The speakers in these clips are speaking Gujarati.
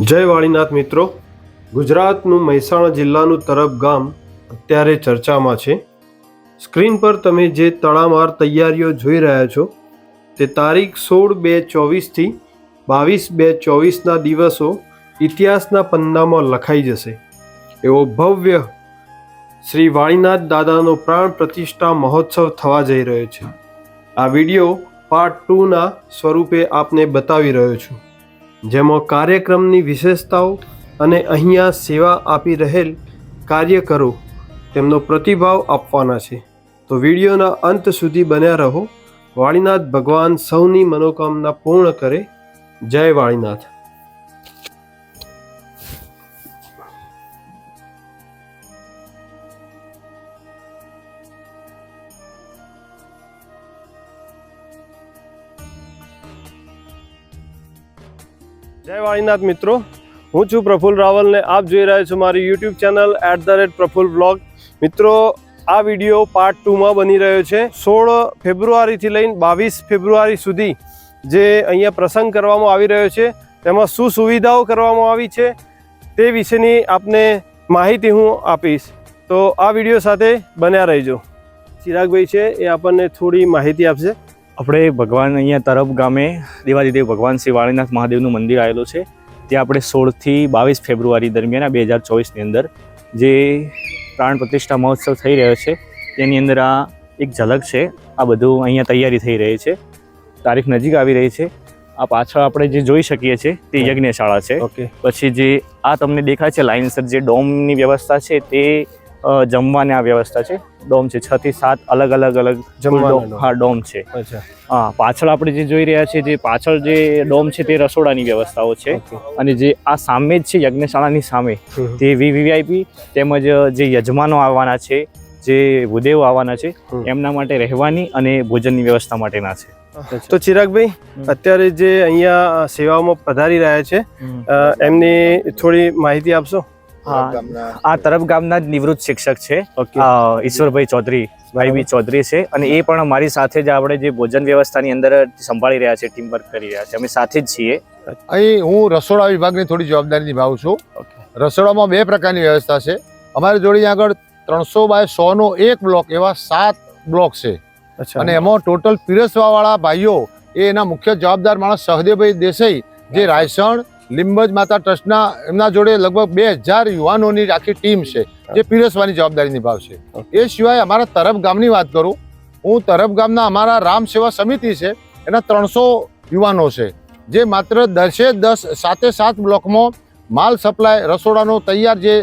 જય વાળીનાથ મિત્રો. ગુજરાતનું મહેસાણા જિલ્લાનું તરફ ગામ અત્યારે ચર્ચામાં છે. સ્ક્રીન પર તમે જે તડામાર તૈયારીઓ જોઈ રહ્યા છો, તે તારીખ સોળ બે ચોવીસથી બાવીસ બે ચોવીસના દિવસો ઇતિહાસના પન્નામાં લખાઈ જશે. એવો ભવ્ય શ્રી વાળીનાથ દાદાનો પ્રાણ પ્રતિષ્ઠા મહોત્સવ થવા જઈ રહ્યો છે. આ વીડિયો પાર્ટ ટુના સ્વરૂપે આપને બતાવી રહ્યો છું. જેમાં કાર્યક્રમની વિશેષતાઓ અને અહીંયા સેવા આપી રહેલ કાર્યકરો તેમનો પ્રતિભાવ આપવાના છે. તો વિડીયોના અંત સુધી બન્યા રહો. વાળીનાથ ભગવાન સૌની મનોકામના પૂર્ણ કરે. જય વાળીનાથ. જય વાણીનાથ મિત્રો, હું છું પ્રફુલ રાવલ ને આપ જોઈ રહ્યા છો મારી YouTube channel at the rate Praful blog મિત્રો, આ વીડિયો પાર્ટ ટુમાં બની રહ્યો છે. સોળ ફેબ્રુઆરીથી લઈને બાવીસ ફેબ્રુઆરી સુધી જે અહીંયા પ્રસંગ કરવામાં આવી રહ્યો છે, તેમાં શું સુવિધાઓ કરવામાં આવી છે, તે વિશેની આપને માહિતી હું આપીશ. તો આ વીડિયો સાથે બન્યા રહેજો. ચિરાગભાઈ છે, એ આપણને થોડી માહિતી આપશે. આપણે ભગવાન અહીંયા તરફ ગામે દેવાદિદેવ ભગવાન શ્રી વાળીનાથ મહાદેવનું મંદિર આવેલું છે. ત્યાં આપણે સોળથી બાવીસ ફેબ્રુઆરી દરમિયાન બે હજાર ચોવીસની અંદર જે પ્રાણ પ્રતિષ્ઠા મહોત્સવ થઈ રહ્યો છે તેની અંદર આ એક ઝલક છે. આ બધું અહીંયા તૈયારી થઈ રહી છે. તારીખ નજીક આવી રહી છે. આ પાછળ આપણે જે જોઈ શકીએ છીએ તે યજ્ઞશાળા છે. ઓકે. પછી જે આ તમને દેખાય છે લાઇનસર જે ડોમની વ્યવસ્થા છે તે જમવાની આ વ્યવસ્થા છે. ડોમ છે છ થી સાત અલગ અલગ અલગ. હા ડોમ છે. હા પાછળ આપણે જે જોઈ રહ્યા છીએ જે પાછળ જે ડોમ છે તે રસોડાની વ્યવસ્થાઓ છે. અને જે આ સામે જ છે યજ્ઞશાળાની સામે. તે વીવીઆઈપી તેમજ જે યજમાનો આવવાના છે જે ભૂદેવ આવવાના છે એમના માટે રહેવાની અને ભોજનની વ્યવસ્થા માટેના છે. તો ચિરાગભાઈ અત્યારે જે અહીંયા સેવાઓમાં પધારી રહ્યા છે એમની થોડી માહિતી આપશો? આ તરફ ગામના જ નિવૃત્ત શિક્ષક છે ઈશ્વરભાઈ ચૌધરી ભાઈ બી ચૌધરી છે. અને એ પણ મારી સાથે જ આપણે જે ભોજન વ્યવસ્થાની અંદર સંભાળી રહ્યા છે ટીમ વર્ક કરી રહ્યા છે. અમે સાથે જ છીએ. અહીં હું રસોડા વિભાગની થોડી જવાબદારી નિભાવું છું. રસોડામાં બે પ્રકારની વ્યવસ્થા છે. અમારી જોડે આગળ ત્રણસો બાય સોનો એક બ્લોક એવા સાત બ્લોક છે. અને એમાં ટોટલ પીરસવાવાળા ભાઈઓ એ એના મુખ્ય જવાબદાર માણસ સહદેવભાઈ દેસાઈ જે રાયસણ લીંબજ માતા ટ્રસ્ટના એમના જોડે લગભગ બે હજાર યુવાનોની આખી ટીમ છે જે પીરસવાની જવાબદારી નિભાવશે. એ સિવાય અમારા તરફ ગામની વાત કરું હું તરફ ગામના અમારા રામ સેવા સમિતિ છે એના ત્રણસો યુવાનો છે જે માત્ર દસે દસ સાતે સાત બ્લોકમાં માલ સપ્લાય રસોડાનો તૈયાર જે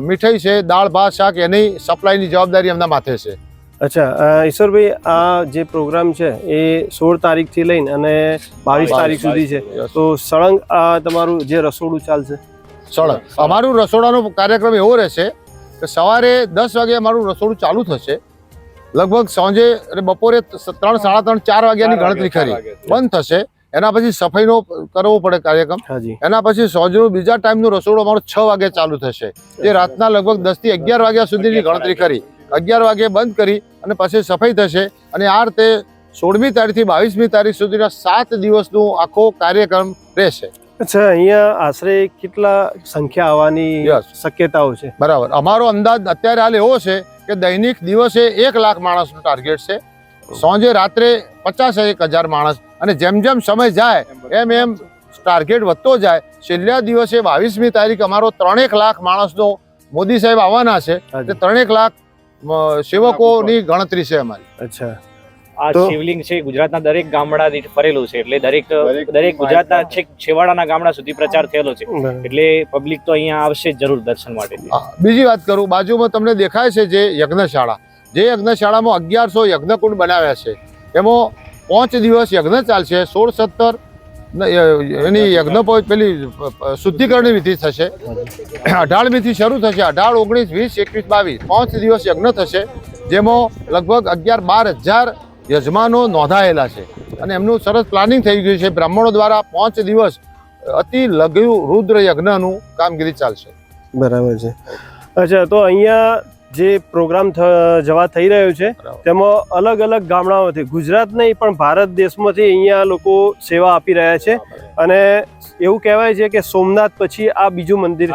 મીઠાઈ છે દાળ ભાત શાક એની સપ્લાયની જવાબદારી એમના માથે છે. અચ્છા ઈશ્વરભાઈ આ જે પ્રોગ્રામ છે એ સોળ તારીખથી લઈને અને બાવીસ તારીખ સુધી છે. તો સળંગ આ તમારું જે રસોડું ચાલશે? સળંગ. અમારું રસોડાનો કાર્યક્રમ એવો રહેશે કે સવારે દસ વાગે અમારું રસોડું ચાલુ થશે. લગભગ સાંજે અને બપોરે ત્રણ સાડા ત્રણ ચાર વાગ્યાની ગણતરી કરી બંધ થશે. એના પછી સફાઈનો કરવો પડે કાર્યક્રમ. હાજી. એના પછી સાંજનું બીજા ટાઈમનું રસોડું અમારું છ વાગે ચાલુ થશે. જે રાતના લગભગ દસથી અગિયાર વાગ્યા સુધીની ગણતરી કરી અગિયાર વાગે બંધ કરી અને પછી સફાઈ થશે. અને આ રીતે સોળમી તારીખથી બાવીસમી તારીખ સુધીના સાત દિવસનું આખો કાર્યક્રમ રહેશે. અચ્છા અહીંયા આશરે કેટલા સંખ્યા આવવાની. શક્યતાઓ છે? બરાબર. અમારો અંદાજ અત્યારે હાલ એવો છે કે દૈનિક દિવસે એક લાખ માણસનું ટાર્ગેટ છે. સાંજે રાત્રે પચાસ એક હજાર માણસ. અને જેમ જેમ સમય જાય એમ એમ ટાર્ગેટ વધતો જાય. છેલ્લા દિવસે બાવીસમી તારીખ અમારો ત્રણેક લાખ માણસનો મોદી સાહેબ આવવાના છે. તે ત્રણેક લાખ સેવકોની ગણતરી છે અમારી. અચ્છા. આ શિવલિંગ છે ગુજરાતના દરેક ગામડા દીઠ ફરેલું છે એટલે દરેક દરેક ગુજરાતના છેક છેવાડાના ગામડા સુધી પ્રચાર થયેલો છે એટલે પબ્લિક તો અહીંયા આવશે જ જરૂર દર્શન માટે. બીજી વાત કરું બાજુમાં તમને દેખાય છે જે યજ્ઞશાળા. જે યજ્ઞશાળામાં અગિયારસો યજ્ઞકુંડ બનાવ્યા છે. એમાં પાંચ દિવસ યજ્ઞ ચાલશે સોળ સત્તર એની યજ્ઞ પેલી શુદ્ધિકરણની વિધિ થશે. અઢારમીથી શરૂ થશે. અઢાર ઓગણીસ વીસ એકવીસ બાવીસ. પાંચ દિવસ યજ્ઞ થશે જેમાં લગભગ અગિયાર બાર હજાર યજમાનો નોંધાયેલા છે. અને એમનું સરસ પ્લાનિંગ થઈ ગયું છે. બ્રાહ્મણો દ્વારા પાંચ દિવસ અતિ લઘુ રુદ્ર યજ્ઞનું કામગીરી ચાલશે. બરાબર છે. અચ્છા તો અહીંયા જે પ્રોગ્રામ જવા થઈ રહ્યો છે તેમાં અલગ અલગ ગામડાઓથી ગુજરાત નહીં પણ ભારત દેશમાંથી અહીંયા લોકો સેવા આપી રહ્યા છે. અને એવું કહેવાય છે કે સોમનાથ પછી આ બીજું મંદિર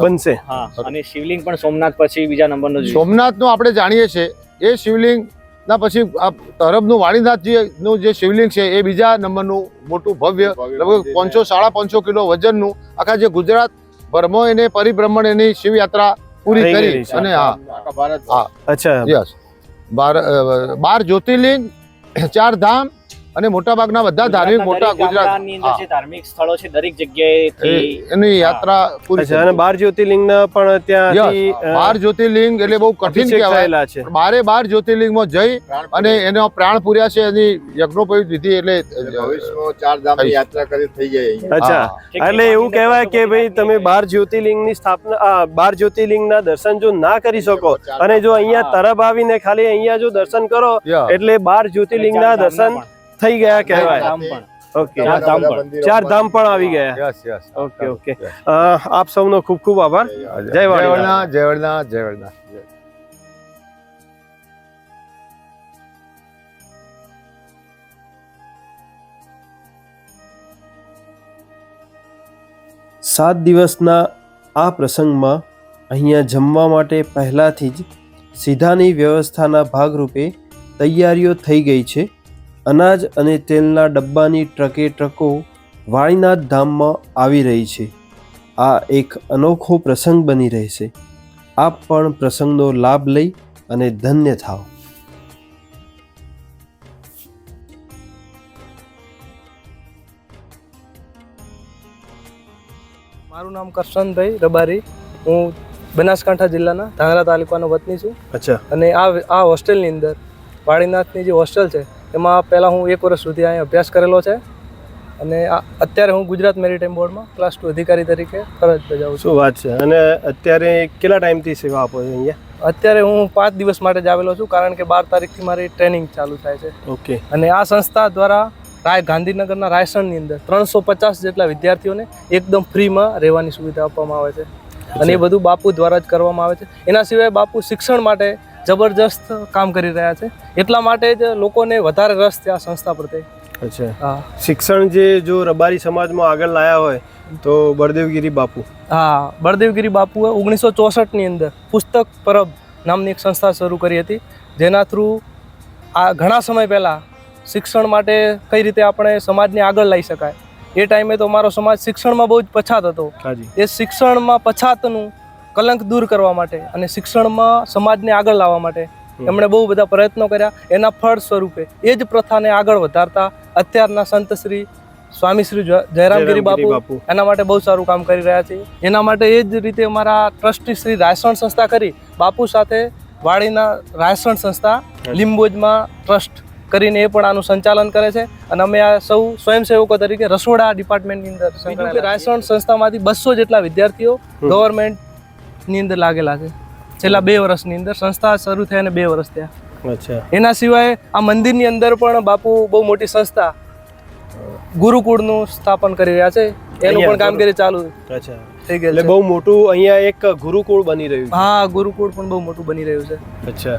બનશે. હા અને શિવલિંગ પણ સોમનાથ પછી બીજા નંબરનું સોમનાથનું આપણે જાણીએ છીએ એ શિવલિંગ ના પછી આ તરફનું વાણીનાથજી નું જે શિવલિંગ છે એ બીજા નંબરનું મોટું ભવ્ય લગભગ પાંચસો સાડા પાંચસો કિલો વજનનું આખા જે ગુજરાત ભરમો એને પરિભ્રમણ એની શિવયાત્રા પૂરી કરી અને છે. અને હા. અચ્છા. યસ. બાર બાર જ્યોતિર્લિંગ ચાર ધામ અને મોટા ભાગના બધા ધાર્મિક મોટા ગુજરાત ધાર્મિક સ્થળો છે દરેક જગ્યાએ એની યાત્રા પૂરી છે અને બાર જ્યોતિર્લિંગ પણ ત્યાં બાર જ્યોતિર્લિંગ એટલે બહુ કઠિન કહેવાયેલા છે. બારે બાર જ્યોતિર્લિંગમાં જઈ અને એનો પ્રાણ પૂર્યા છે એની યજ્ઞોપવિત વિધિ એટલે ભવિષ્યમાં ચાર ધામની યાત્રા કરી થઈ જાય અચ્છા એટલે એવું કહેવાય કે ભાઈ તમે બાર જ્યોતિર્લિંગની સ્થાપના બાર જ્યોતિર્લિંગના દર્શન જો ના કરી શકો અને જો અહીંયા તરફ આવીને ખાલી અહીંયા જો દર્શન કરો એટલે બાર જ્યોતિર્લિંગના ના દર્શન થઈ ગયા કહેવાય. ઓકે. ચાર ધામ પણ. ચાર ધામ પણ આવી ગયા. Okay okay. આપ સૌનો ખૂબ ખૂબ આભાર. જય વડના જય વડના જય વડના સાત દિવસના આ પ્રસંગમાં અહીંયા જમવા માટે પહેલાંથી જ સીધાની વ્યવસ્થાના ભાગરૂપે તૈયારીઓ થઈ ગઈ છે. અનાજ અને તેલના ડબ્બાની ટ્રકે ટ્રકો વાણીનાથ ધામમાં આવી રહી છે. આ એક અનોખો પ્રસંગ બની રહેશે. આપ પણ પ્રસંગનો લાભ લઈ અને ધન્ય થાઓ મારું નામ કરશનભાઈ રબારી. હું બનાસકાંઠા જિલ્લાના ધાંગરા તાલુકાનો વતની છું. અચ્છા. અને આ આ હોસ્ટેલની અંદર વાળીનાથની જે હોસ્ટેલ છે એમાં પહેલાં હું એક વર્ષ સુધી અહીં અભ્યાસ કરેલો છે. અને અત્યારે હું ગુજરાત મેરીટાઈમ બોર્ડમાં ક્લાસ ટુ અધિકારી તરીકે ફરજ બજાવું છું. શું વાત છે? અને અત્યારે કેટલા ટાઈમથી સેવા આપો છો અહીંયા? અત્યારે હું પાંચ દિવસ માટે જ આવેલો છું કારણ કે બાર તારીખથી મારી ટ્રેનિંગ ચાલુ થાય છે. ઓકે. અને આ સંસ્થા દ્વારા રાય ગાંધીનગરના રાયસણની અંદર ત્રણસો પચાસ જેટલા વિદ્યાર્થીઓને એકદમ ફ્રીમાં રહેવાની સુવિધા આપવામાં આવે છે. અને એ બધું બાપુ દ્વારા જ કરવામાં આવે છે. એના સિવાય બાપુ શિક્ષણ માટે જબરજસ્ત કામ કરી રહ્યા છે. એટલા માટે જ લોકોને વધારે રસ છે આ સંસ્થા પ્રત્યે. અચ્છા. શિક્ષણ જે જો રબારી સમાજમાં આગળ લાયા હોય તો બળદેવગીરી બાપુ. હા બળદેવગીરી બાપુએ ઓગણીસો ચોસઠની અંદર પુસ્તક પરબ નામની એક સંસ્થા શરૂ કરી હતી જેના થ્રુ આ ઘણા સમય પહેલાં શિક્ષણ માટે કઈ રીતે આપણે સમાજને આગળ લઈ શકાય. એ ટાઈમે તો મારો સમાજ શિક્ષણમાં બહુ જ પછાત હતો. હાજી. એ શિક્ષણમાં પછાતનું કલંક દૂર કરવા માટે અને શિક્ષણમાં સમાજને આગળ લાવવા માટે એમણે બહુ બધા પ્રયત્નો કર્યા. એના ફળ સ્વરૂપે એ જ પ્રથાને આગળ વધારતા અત્યારના સંત શ્રી સ્વામી શ્રી જય- જયરામગીરી બાપુ એના માટે બહુ સારું કામ કરી રહ્યા છે. એના માટે એ જ રીતે અમારા ટ્રસ્ટી શ્રી રાયસણ સંસ્થા કરી બાપુ સાથે વાડીના રાયસણ સંસ્થા લીંબોજમાં ટ્રસ્ટ કરીને એ પણ આનું સંચાલન કરે છે. અને અમે આ સૌ સ્વયંસેવકો તરીકે રસોડા ડિપાર્ટમેન્ટની અંદર રાયસણ સંસ્થામાંથી બસો જેટલા વિદ્યાર્થીઓ ગવર્મેન્ટની અંદર લાગેલા છે. છેલ્લા બે વર્ષની અંદર સંસ્થા શરૂ થયાને બે વર્ષ થયા. અચ્છા. એના સિવાય આ મંદિરની અંદર પણ બાપુ બહુ મોટી સંસ્થા ગુરુકુળનું સ્થાપન કરી રહ્યા છે. એનું પણ કામગીરી ચાલુ અચ્છા. થઈ ગયું એટલે બહુ મોટું અહીંયા એક ગુરુકુળ બની રહ્યું છે. હા ગુરુકુળ પણ બહુ મોટું બની રહ્યું છે. અચ્છા.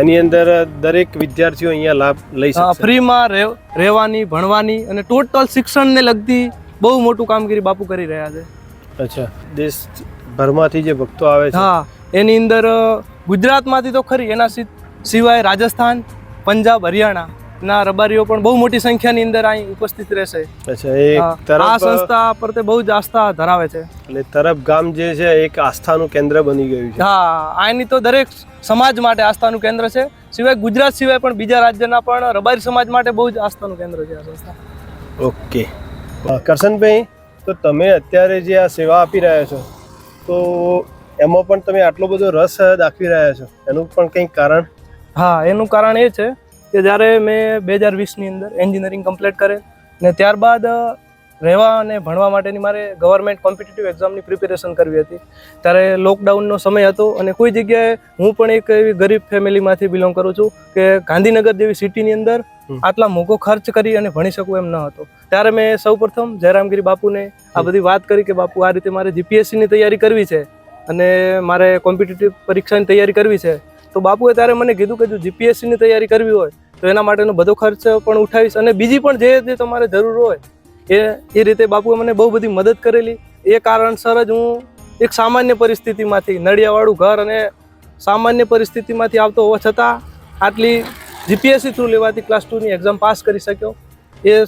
એની અંદર દરેક વિદ્યાર્થીઓ અહીંયા લાભ લઈ શકશે. ફ્રીમાં રહેવાની ભણવાની અને ટોટલ શિક્ષણને લગતી બહુ મોટું કામગીરી બાપુ કરી રહ્યા છે. અચ્છા. દેશ ભરમાંથી જે ભક્તો આવે છે હા. એની અંદર ગુજરાતમાંથી તો ખરી એના સિવાય રાજસ્થાન પંજાબ હરિયાણા ના રબારીઓ પણ બહુ મોટી સંખ્યાની અંદર અહીં ઉપસ્થિત રહેશે. અચ્છા એ આ સંસ્થા પર તે બહુ જ આસ્થા ધરાવે છે. એટલે તરફ ગામ જે છે એક આસ્થાનું કેન્દ્ર બની ગયું છે. હા આની તો દરેક સમાજ માટે આસ્થાનું કેન્દ્ર છે. સિવાય ગુજરાત સિવાય પણ બીજા રાજ્યના પણ રબારી સમાજ માટે બહુ જ આસ્થાનું કેન્દ્ર છે આ સંસ્થા. ઓકે. કરશનભાઈ તો તમે અત્યારે જે આ સેવા આપી રહ્યા છો તો એમાં પણ તમે આટલો બધો રસ દાખવી રહ્યા છો એનું પણ કંઈક કારણ હા, એનું કારણ એ છે કે જ્યારે મેં બે હજાર વીસની અંદર એન્જિનિયરિંગ કમ્પ્લીટ કરે ને ત્યારબાદ રહેવા અને ભણવા માટેની મારે ગવર્મેન્ટ કોમ્પિટિટિવ એક્ઝામની પ્રિપેરેશન કરવી હતી ત્યારે લોકડાઉનનો સમય હતો અને કોઈ જગ્યાએ હું પણ એક એવી ગરીબ ફેમિલીમાંથી બિલોંગ કરું છું કે ગાંધીનગર જેવી સિટીની અંદર. આટલા મોઘો ખર્ચ કરી અને ભણી શકું એમ ન હતો. ત્યારે મેં સૌપ્રથમ જયરામગીરી બાપુને આ બધી વાત કરી કે બાપુ આ રીતે મારે જીપીએસસીની તૈયારી કરવી છે અને મારે કોમ્પિટિટિવ પરીક્ષાની તૈયારી કરવી છે. તો બાપુએ ત્યારે મને કીધું કે જો જીપીએસસીની તૈયારી કરવી હોય તો એના માટેનો બધો ખર્ચ પણ ઉઠાવીશ અને બીજી પણ જે જે તમારે જરૂર હોય એ એ રીતે બાપુએ મને બહુ બધી મદદ કરેલી. એ કારણસર જ હું એક સામાન્ય પરિસ્થિતિમાંથી નળિયાવાળું ઘર અને સામાન્ય પરિસ્થિતિમાંથી આવતો હોવા છતાં આટલી જીપીએસસી થ્રુ લેવાતી ક્લાસ ટુની એક્ઝામ પાસ કરી શક્યો. એ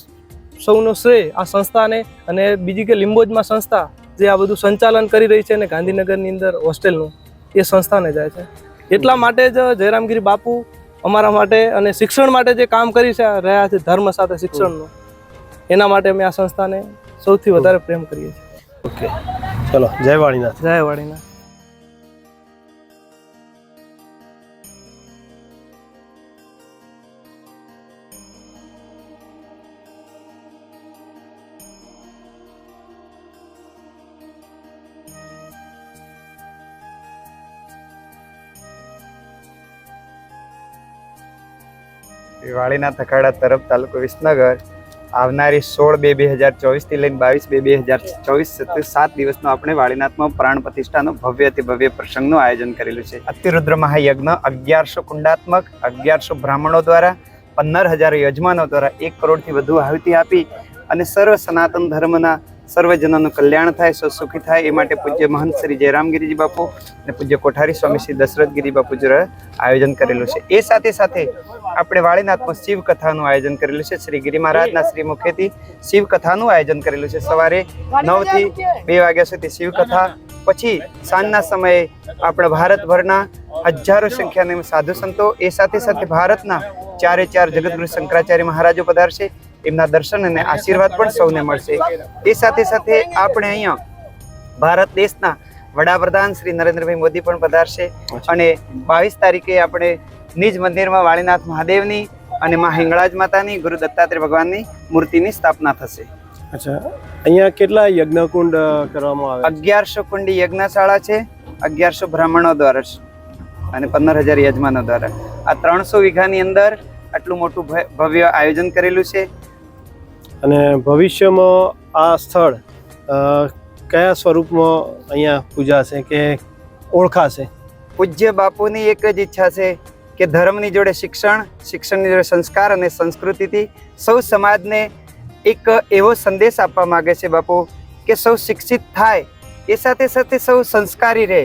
સૌનો શ્રેય આ સંસ્થાને અને બીજી કે લિંબોજમાં સંસ્થા જે આ બધું સંચાલન કરી રહી છે અને ગાંધીનગરની અંદર હોસ્ટેલનું એ સંસ્થાને જાય છે. એટલા માટે જ જયરામગીરી બાપુ અમારા માટે અને શિક્ષણ માટે જે કામ કરી છે રહ્યા છે ધર્મ સાથે શિક્ષણનું એના માટે અમે આ સંસ્થાને સૌથી વધારે પ્રેમ કરીએ છીએ. ચલો જય વાણીનાથ જય વાડીના વાળીનાથ અખાડા તરફ તાલુકો વિસનગર આવનારી સોળ બે બે હજાર ચોવીસથી લઈને બાવીસ બે બે હજાર ચોવીસ સાત દિવસનો આપણે વાળીનાથમાં પ્રાણ પ્રતિષ્ઠાનો ભવ્યથી ભવ્ય પ્રસંગનું આયોજન કરેલું છે. અતિરુદ્ર મહાયજ્ઞ અગિયારસો કુંડાત્મક, અગિયારસો બ્રાહ્મણો દ્વારા, પંદર હજાર યજમાનો દ્વારા એક કરોડથી વધુ આહુતિ આપી અને સર્વ સનાતન ધર્મના સર્વજનોનું કલ્યાણ થાય સૌ સુખી થાય, એ માટે પૂજ્ય મહંત શ્રી જયરામગીરીજી બાપુ અને પૂજ્ય કોઠારી સ્વામી શ્રી દશરથગીરી બાપુ આયોજન કરેલું છે. એ સાથે સાથે આપણે વાળીનાથમાં શિવકથાનું આયોજન કરેલું છે. શ્રી ગિરી મહારાજના શ્રી મુખેથી શિવકથાનું આયોજન કરેલું છે. સવારે નવથી બે વાગ્યા સુધી શિવકથા પછી સાંજના સમયે આપણા ભારતભરના હજારો સંખ્યાના સાધુ સંતો એ સાથે સાથે ભારતના ચારે ચાર જગતગુરુ શંકરાચાર્ય મહારાજો પધારશે. એમના દર્શન અને આશીર્વાદ પણ સૌને મળશે. એ સાથે સાથે આપણે અહીંયા ભારત દેશના વડાપ્રધાન શ્રી નરેન્દ્રભાઈ મોદી પણ પધારશે અને બાવીસ તારીખે આપણે નિજ મંદિરમાં વાળીનાથ મહાદેવની અને મા હિંગળાજ માતાની ગુરુ દત્તાત્રેય ભગવાનની મૂર્તિની સ્થાપના થશે. અચ્છા. અહીંયા કેટલા યજ્ઞકુંડ કરવામાં આવે અગિયારસો કુંડી યજ્ઞશાળા છે અગિયારસો બ્રાહ્મણો દ્વારા છે અને પંદર હજાર યજમાનો દ્વારા. આ ત્રણસો વીઘાની અંદર આટલું મોટું ભવ્ય આયોજન કરેલું છે. અને ભવિષ્યમાં આ સ્થળ કયા સ્વરૂપમાં અહીંયા પૂજાશે કે ઓળખાશે? પૂજ્ય બાપુની એક જ ઈચ્છા છે કે ધર્મની જોડે શિક્ષણ, શિક્ષણની જોડે સંસ્કાર અને સંસ્કૃતિથી સૌ સમાજને એક એવો સંદેશ આપવા માગે છે બાપુ કે સૌ શિક્ષિત થાય, એ સાથે સાથે સૌ સંસ્કારી રહે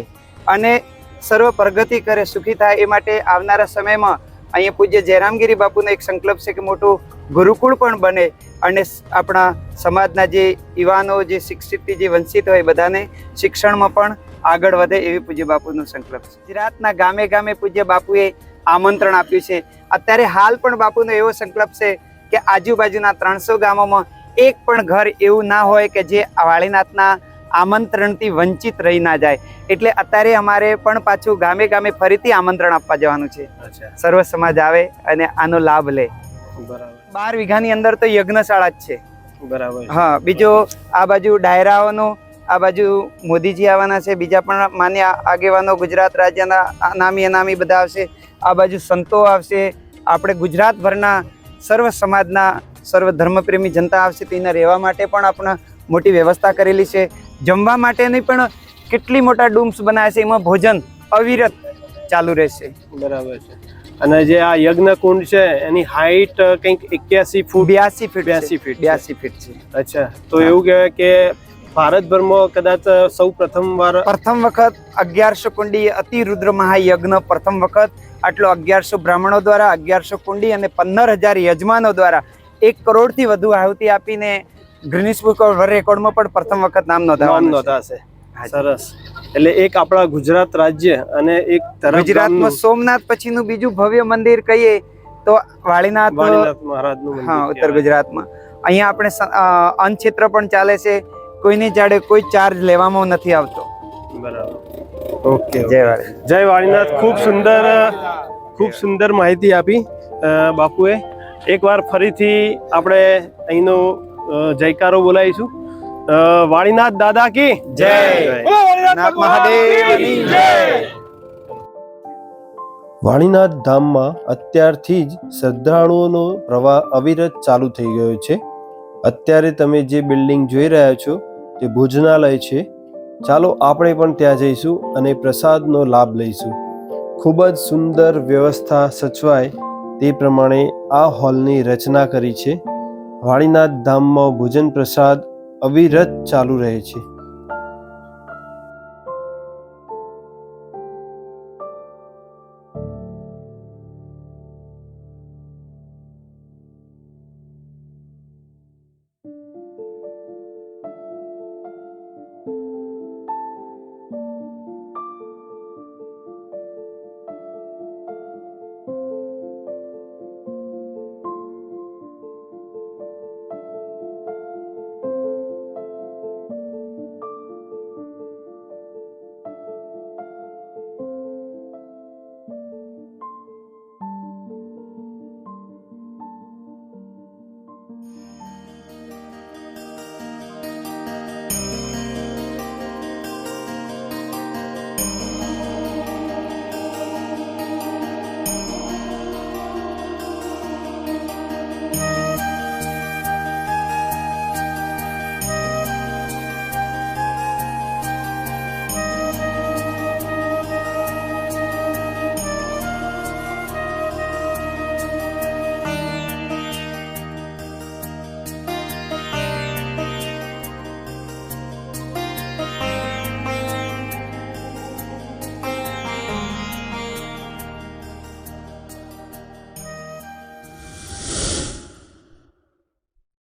અને સર્વ પ્રગતિ કરે, સુખી થાય એ માટે આવનારા સમયમાં અહીંયા પૂજ્ય જયરામગીરી બાપુનો એક સંકલ્પ છે કે મોટું ગુરુકુળ પણ બને અને આપણા સમાજના જે યુવાનો જે શિક્ષિતથી જે વંચિત હોય બધાને શિક્ષણમાં પણ આગળ વધે એવી પૂજ્ય બાપુનો સંકલ્પ છે. ગુજરાતના ગામે ગામે પૂજ્ય બાપુએ આમંત્રણ આપ્યું છે. અત્યારે હાલ પણ બાપુનો એવો સંકલ્પ છે કે આજુબાજુના ત્રણસો ગામોમાં એક પણ ઘર એવું ના હોય કે જે વાળીનાથના આમંત્રણથી વંચિત રહી ના જાય. એટલે અત્યારે અમારે પણ પાછું ગામે ગામે ફરીથી આમંત્રણ આપવા જવાનું છે. સર્વ સમાજ આવે અને આનો લાભ લે. બરાબર. બાર વીઘાની અંદર તો યજ્ઞશાળા જ છે. બરાબર. હા બીજો આ બાજુ ડાયરાઓનો આ બાજુ મોદીજી આવવાના છે બીજા પણ માન્ય આગેવાનો ગુજરાત રાજ્યના નામી અનામી બધા આવશે. આ બાજુ સંતો આવશે આપણે ગુજરાતભરના સર્વ સમાજના સર્વ ધર્મપ્રેમી જનતા આવશે તેના રહેવા માટે પણ આપણે મોટી વ્યવસ્થા કરેલી છે. જમવા માટેની પણ કેટલી મોટા ડૂમ્સ બનાવ્યા છે એમાં ભોજન અવિરત ચાલુ રહેશે. બરાબર છે. અને જે આ યજ્ઞ કુંડ છે એની હાઈટ કંઈક એક્યાસી ફૂટ? બ્યાસી ફીટ 82 ફીટ બ્યાસી ફીટ છે. અચ્છા. તો એવું કહેવાય કે ભારતભરમાં કદાચ સૌ પ્રથમ વાર પ્રથમ વખત અગિયારસો કુંડી અતિ રુદ્ર મહાયજ્ઞ પ્રથમ વખત આટલો અગિયારસો બ્રાહ્મણો દ્વારા અગિયારસો કુંડી અને પંદર હજાર યજમાનો દ્વારા એક કરોડથી વધુ આહુતિ આપીને ગ્રીનિસ બુક ઓફ રેકોર્ડમાં પણ પ્રથમ વખત નામ નામ નોંધાશે. સરસ. એટલે એક આપણા ગુજરાત રાજ્ય અને એક ગુજરાતમાં સોમનાથ પછીનું બીજું ભવ્ય મંદિર કહીએ તો વાળીનાથ મહારાજનું હા ઉત્તર ગુજરાતમાં. અહીંયા આપણે અન્નક્ષેત્ર પણ ચાલે છે. કોઈની જાડે કોઈ ચાર્જ લેવામાં નથી આવતો. બરાબર. ઓકે જય જય વાળીનાથ. ખૂબ સુંદર ખૂબ સુંદર માહિતી આપી બાપુએ. એકવાર ફરીથી આપણે અહીંનો જયકારો બોલાવીશું. વાણીનાથ દાદા કી જય. નાથ વાણીનાથ ધામમાં અત્યારથી જ શ્રદ્ધાળુઓનો પ્રવાહ અવિરત ચાલુ થઈ ગયો છે. અત્યારે તમે જે બિલ્ડિંગ જોઈ રહ્યા છો તે ભોજનાલય છે. ચાલો આપણે પણ ત્યાં જઈશું અને પ્રસાદનો લાભ લઈશું. ખૂબ જ સુંદર વ્યવસ્થા સચવાય તે પ્રમાણે આ હોલની રચના કરી છે. વાણીનાથ ધામમાં ભોજન પ્રસાદ અવિરત ચાલુ રહે છે.